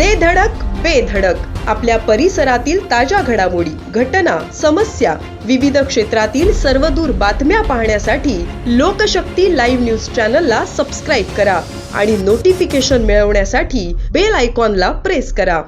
दे धडक बेधडक आपल्या परिसरातील ताज्या घडामोडी घटना समस्या विविध क्षेत्रातील सर्वदूर बातम्या पाहण्यासाठी लोकशक्ती लाईव्ह न्यूज चॅनलला सबस्क्राईब करा आणि नोटिफिकेशन मिळवण्यासाठी बेल आयकॉनला प्रेस करा.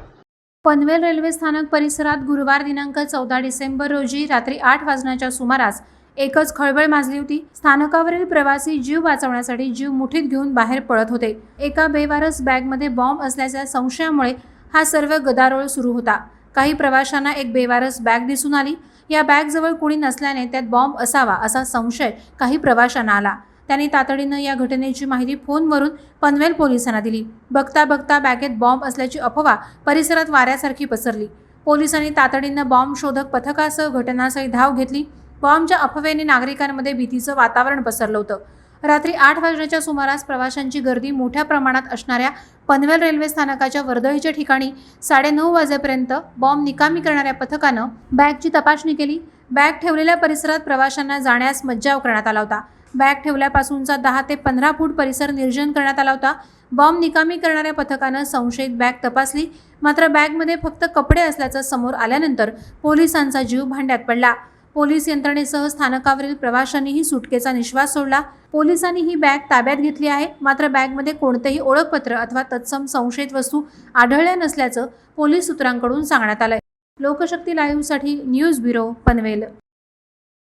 पनवेल रेल्वे स्थानक परिसरात गुरुवार दिनांक चौदा डिसेंबर रोजी रात्री आठ वाजण्याच्या सुमारास एकच खळबळ माजली होती. स्थानकावरील प्रवासी जीव वाचवण्यासाठी जीव मुठीत घेऊन बाहेर पळत होते. एका बेवारस बॅगमध्ये बॉम्ब असल्याच्या संशयामुळे हा सर्व गदारोळ सुरू होता. काही प्रवाशांना एक बेवारस बॅग दिसून आली. या बॅगजवळ कुणी नसल्याने त्यात बॉम्ब असावा असा संशय काही प्रवाशांना आला. त्यांनी तातडीनं या घटनेची माहिती फोनवरून पनवेल पोलिसांना दिली. बघता बघता बॅगेत बॉम्ब असल्याची अफवा परिसरात वाऱ्यासारखी पसरली. पोलिसांनी तातडीनं बॉम्ब शोधक पथकासह घटनास्थळी धाव घेतली. बॉम्बच्या अफवेने नागरिकांमध्ये भीतीचं वातावरण पसरलं होतं. रात्री आठ वाजण्याच्या सुमारास प्रवाशांची गर्दी मोठ्या प्रमाणात असणाऱ्या पनवेल रेल्वे स्थानकाच्या वर्दळीच्या ठिकाणी साडेनऊ वाजेपर्यंत बॉम्ब निकामी करणाऱ्या पथकानं बॅगची तपासणी केली. बॅग ठेवलेल्या परिसरात प्रवाशांना जाण्यास मज्जाव करण्यात आला होता. बॅग ठेवल्यापासूनचा दहा ते पंधरा फूट परिसर निर्जन करण्यात आला होता. बॉम्ब निकामी करणाऱ्या पथकानं संशयित बॅग तपासली. मात्र बॅगमध्ये फक्त कपडे असल्याचं समोर आल्यानंतर पोलिसांचा जीव भांड्यात पडला. पोलीस यंत्रणेसह स्थानकावरील प्रवाशांनीही सुटकेचा निश्वास सोडला. पोलिसांनी ही बॅग ताब्यात घेतली आहे. मात्र बॅगमध्ये कोणतेही ओळखपत्र अथवा तत्सम संशयित वस्तू आढळल्या नसल्याचं पोलीस सूत्रांकडून सांगण्यात आलंय. लोकशक्ती लाईव्हसाठी न्यूज ब्युरो पनवेल.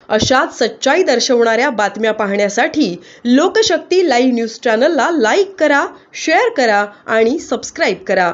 अशाच सच्चाई दर्शवणाऱ्या बातम्या पाहण्यासाठी लोकशक्ती लाईव्ह न्यूज चॅनलला लाईक करा शेअर करा आणि सबस्क्राईब करा.